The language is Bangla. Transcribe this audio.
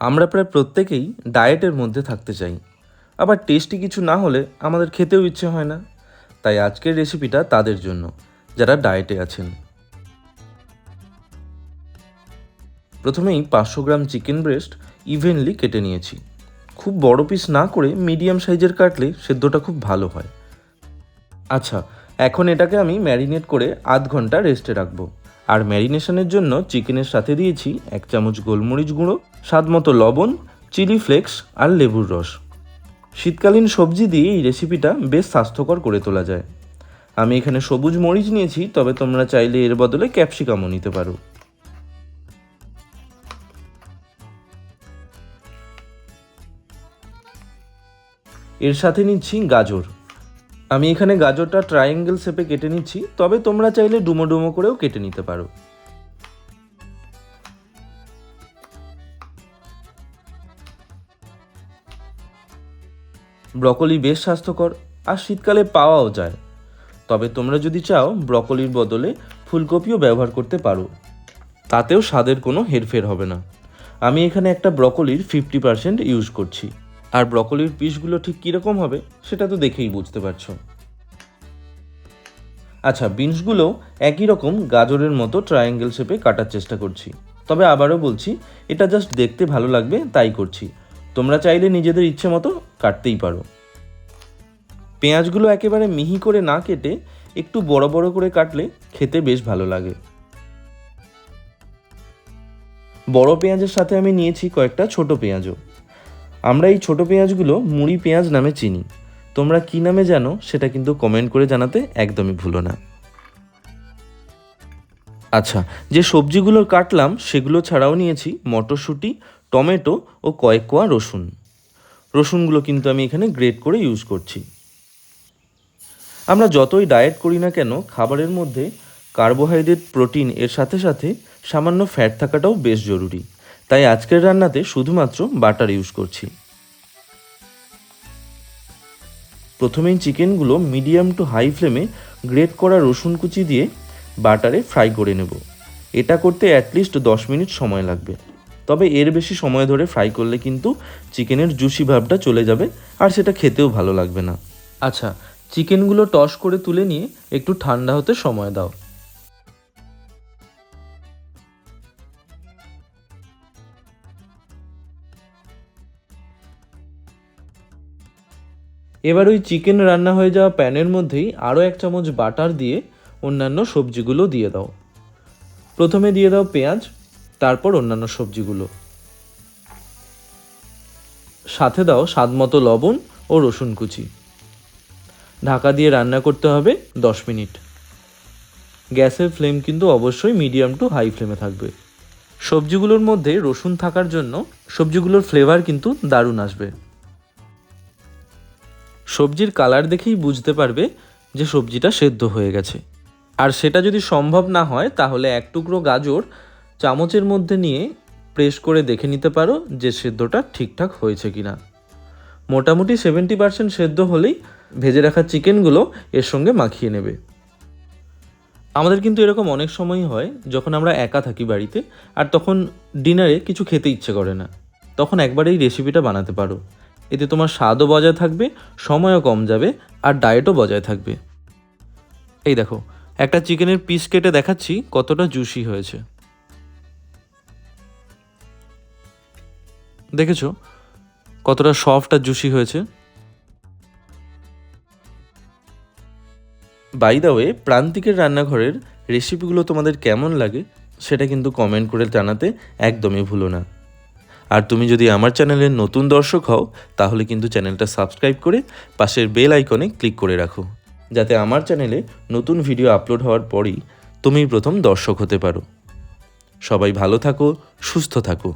আমরা প্রায় প্রত্যেকেই ডায়েটের মধ্যে থাকতে চাই। আবার টেস্টি কিছু না হলে আমাদের খেতেও ইচ্ছে হয় না। তাই আজকের রেসিপিটা তাদের জন্য, যারা ডায়েটে আছেন। প্রথমেই পাঁচশো গ্রাম চিকেন ব্রেস্ট ইভেনলি কেটে নিয়েছি। খুব বড় পিস না করে মিডিয়াম সাইজের কাটলে সেদ্ধটা খুব ভালো হয়। আচ্ছা এখন এটাকে আমি ম্যারিনেট করে আধ ঘণ্টা রেস্টে রাখব। আর ম্যারিনেশনের জন্য চিকেনের সাথে দিয়েছি এক চামচ গোলমরিচ গুঁড়ো স্বাদ মতো লবণ, চিলি ফ্লেক্স আর লেবুর রস। শীতকালীন সবজি দিয়ে এই রেসিপিটা বেশ স্বাস্থ্যকর করে তোলা যায়। আমি এখানে সবুজ মরিচ নিয়েছি, তবে তোমরা চাইলে এর বদলে ক্যাপসিকামও নিতে পারো। এর সাথে নিচ্ছি গাজর। আমি এখানে গাজরটা ট্রায়াঙ্গেল শেপে কেটে নিচ্ছি, তবে তোমরা চাইলে ডুমো ডুমো করেও কেটে নিতে পারো। ব্রকলি বেশ স্বাস্থ্যকর আর শীতকালে পাওয়াও যায়। তবে তোমরা যদি চাও, ব্রকলির বদলে ফুলকপিও ব্যবহার করতে পারো। তাতেও স্বাদের কোনো হেরফের হবে না। আমি এখানে একটা ব্রকলির ফিফটি পার্সেন্ট ইউজ করছি। আর ব্রকলির পিসগুলো ঠিক কীরকম হবে সেটা তো দেখেই বুঝতে পারছ। আচ্ছা বিনসগুলো একই রকম গাজরের মতো ট্রায়াঙ্গেল শেপে কাটার চেষ্টা করছি। তবে আবারও বলছি, এটা জাস্ট দেখতে ভালো লাগবে, তাই করছি। তোমরা চাইলে নিজেদের ইচ্ছে মতো কাটতেই পারো। পেঁয়াজগুলো একেবারে মিহি করে না কেটে একটু বড় বড় করে কাটলে খেতে বেশ ভালো লাগে। বড় পেঁয়াজের সাথে আমি নিয়েছি কয়েকটা ছোট পেঁয়াজও। আমরা এই ছোট পেঁয়াজগুলো মুড়ি পেঁয়াজ নামে চিনি। তোমরা কি নামে জানো সেটা কিন্তু কমেন্ট করে জানাতে একদমই ভুলো না। আচ্ছা যে সবজিগুলো কাটলাম সেগুলো ছাড়াও নিয়েছি মটরশুঁটি, টমেটো ও কয়েক কোয়া রসুন। রসুনগুলো কিন্তু আমি এখানে গ্রেট করে ইউজ করছি। আমরা যতই ডায়েট করি না কেন, খাবারের মধ্যে কার্বোহাইড্রেট প্রোটিন এর সাথে সাথে সামান্য ফ্যাট থাকাটাও বেশ জরুরি। তাই আজকের রান্নাতে শুধুমাত্র বাটার ইউজ করছি। প্রথমেই চিকেনগুলো মিডিয়াম টু হাই ফ্লেমে গ্রেট করা রসুন কুচি দিয়ে বাটারে ফ্রাই করে নেব। এটা করতে অ্যাটলিস্ট দশ মিনিট সময় লাগবে। তবে এর বেশি সময় ধরে ফ্রাই করলে কিন্তু চিকেনের জুসি ভাবটা চলে যাবে আর সেটা খেতেও ভালো লাগবে না। আচ্ছা চিকেনগুলো টস করে তুলে নিয়ে একটু ঠান্ডা হতে সময় দাও। এবার ওই চিকেন রান্না হয়ে যাওয়া প্যানের মধ্যেই আরও এক চামচ বাটার দিয়ে অন্যান্য সবজিগুলো দিয়ে দাও। প্রথমে দিয়ে দাও পেঁয়াজ, তারপর অন্যান্য সবজিগুলো। সাথে দাও স্বাদ মতো লবণ ও রসুন কুচি। ঢাকা দিয়ে রান্না করতে হবে দশ মিনিট। গ্যাসের ফ্লেম কিন্তু অবশ্যই মিডিয়াম টু হাই ফ্লেমে থাকবে। সবজিগুলোর মধ্যে রসুন থাকার জন্য সবজিগুলোর ফ্লেভার কিন্তু দারুণ আসবে। সবজির কালার দেখেই বুঝতে পারবে যে সবজিটা সেদ্ধ হয়ে গেছে। আর সেটা যদি সম্ভব না হয়, তাহলে এক টুকরো গাজর চামচের মধ্যে নিয়ে প্রেস করে দেখে নিতে পারো যে সেদ্ধটা ঠিকঠাক হয়েছে কি না মোটামুটি সেভেন্টি পার্সেন্ট সেদ্ধ হলেই ভেজে রাখা চিকেনগুলো এর সঙ্গে মাখিয়ে নেবে। আমাদের কিন্তু এরকম অনেক সময়ই হয় যখন আমরা একা থাকি বাড়িতে, আর তখন ডিনারে কিছু খেতে ইচ্ছে করে না। তখন একবার এই রেসিপিটা বানাতে পারো। এতে তোমার স্বাদও বজায় থাকবে, সময়ও কম যাবে, আর ডায়েটও বজায় থাকবে। এই দেখো, একটা চিকেনের পিস কেটে দেখাচ্ছি কতটা জুসি হয়েছে। দেখেছ? কতটা সফট আর জুসি হয়েছে। বাই দা ওয়ে প্রান্তিকের রান্নাঘরের রেসিপিগুলো তোমাদের কেমন লাগে, সেটা কিন্তু কমেন্ট করে জানাতে একদমই ভুলো না। আর তুমি যদি আমার চ্যানেলের নতুন দর্শক হও, তাহলে কিন্তু চ্যানেলটা সাবস্ক্রাইব করে পাশের বেল আইকনে ক্লিক করে রাখো, যাতে আমার চ্যানেলে নতুন ভিডিও আপলোড হওয়ার পরই তুমি প্রথম দর্শক হতে পারো। সবাই ভালো থাকো, সুস্থ থাকো।